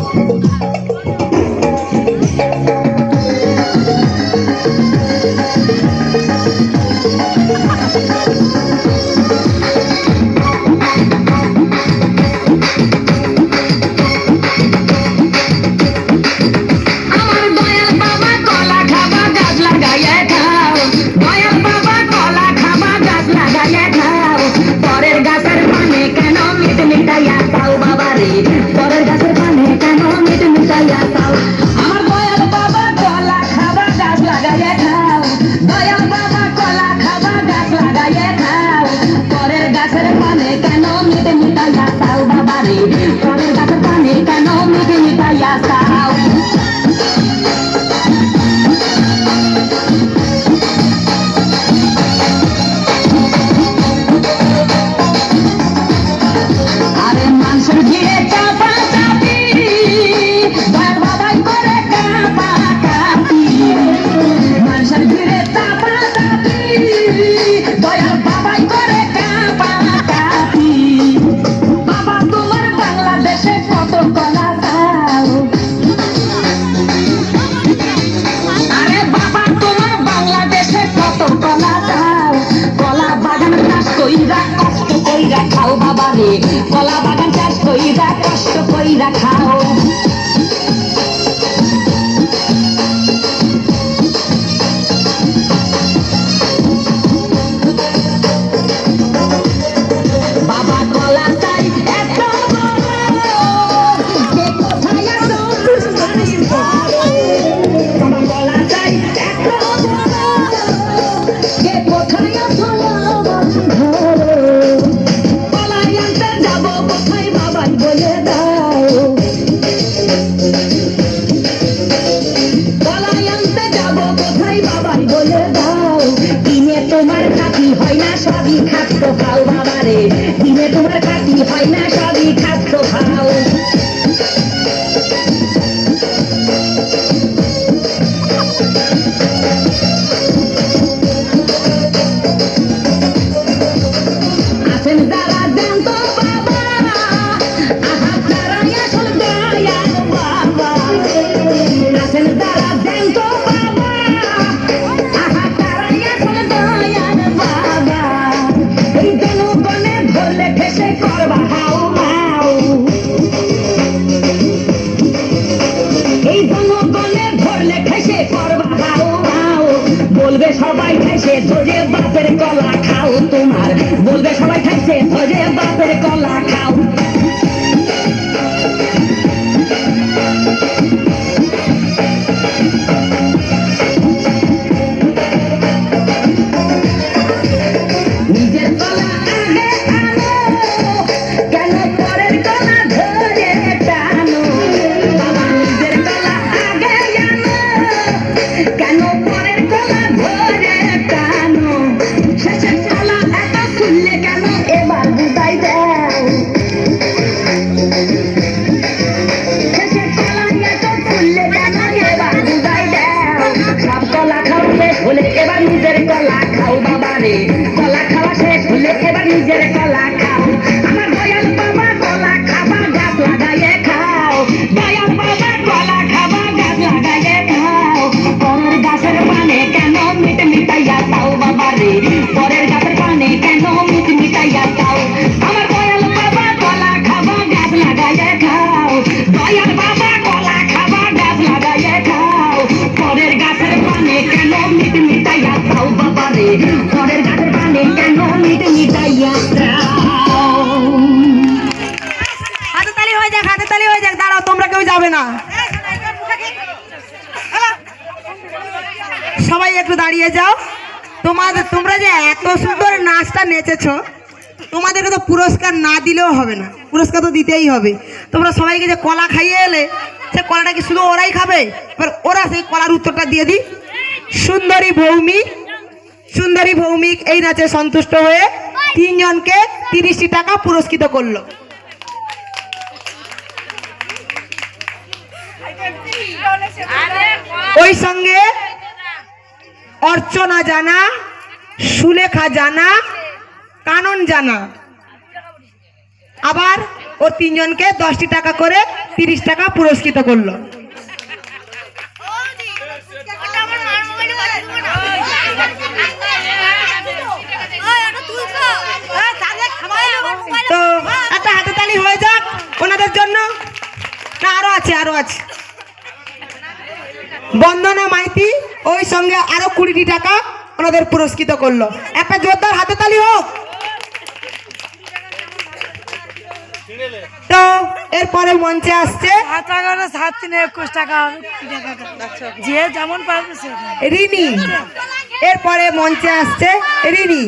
Gracias. রাখা না সবই খাচ্ছ খাও বাবা বলবে সবাই খাইছে, ধরে বাপের কলা খাও তোমার। বলবে সবাই খাইছে, ধরে বাপের কলা খাও পরের গাছের পানে কেন মিট মিটাইয়া খাও বাবারে? পরের গাছের পানে কেন মিট মিটাইয়া হাতে তালি হয়ে যাক হাতে তালি হয়ে যাক, দাঁড়াও, তোমরা কেউ যাবে না। সবাই একটু দাঁড়িয়ে যাও। তোমাদের তোমরা যে এত সুন্দর নাচটা নেচেছো, তোমাদেরকে তো পুরস্কার না দিলেও হবে না। পুরস্কার তো দিতেই হবে। তোমরা সবাইকে যে কলা খাইয়ে এলে সে কলাটা কি শুধু ওরাই খাবে? এবার ওরা সেই কলার উত্তরটা দিয়ে দিই। সুন্দরী ভৌমিক সুন্দরী ভৌমিক এই নাচে সন্তুষ্ট হয়ে তিনজনকে তিরিশটি টাকা পুরস্কৃত করল। ওই সঙ্গে অর্চনা জানা, সুলেখা জানা, কানন জানা। আবার ও তিনজনকে দশটি টাকা করে তিরিশ টাকা পুরস্কৃত করল। তো একটা হাতে তালি হয়ে যাক ওনাদের জন্য। না, আরও আছে আরও আছে। বন্দনা মাইতি ওই সঙ্গে আরও কুড়িটি টাকা ওনাদের পুরস্কৃত করল। একটা জোরদার হাতে তালি হোক। তো এরপরে মঞ্চে আসছে সাত টাকা সাত তিন একুশ টাকা। যে যেমন পারবে রিনি। এরপরে মঞ্চে আসছে রিনি।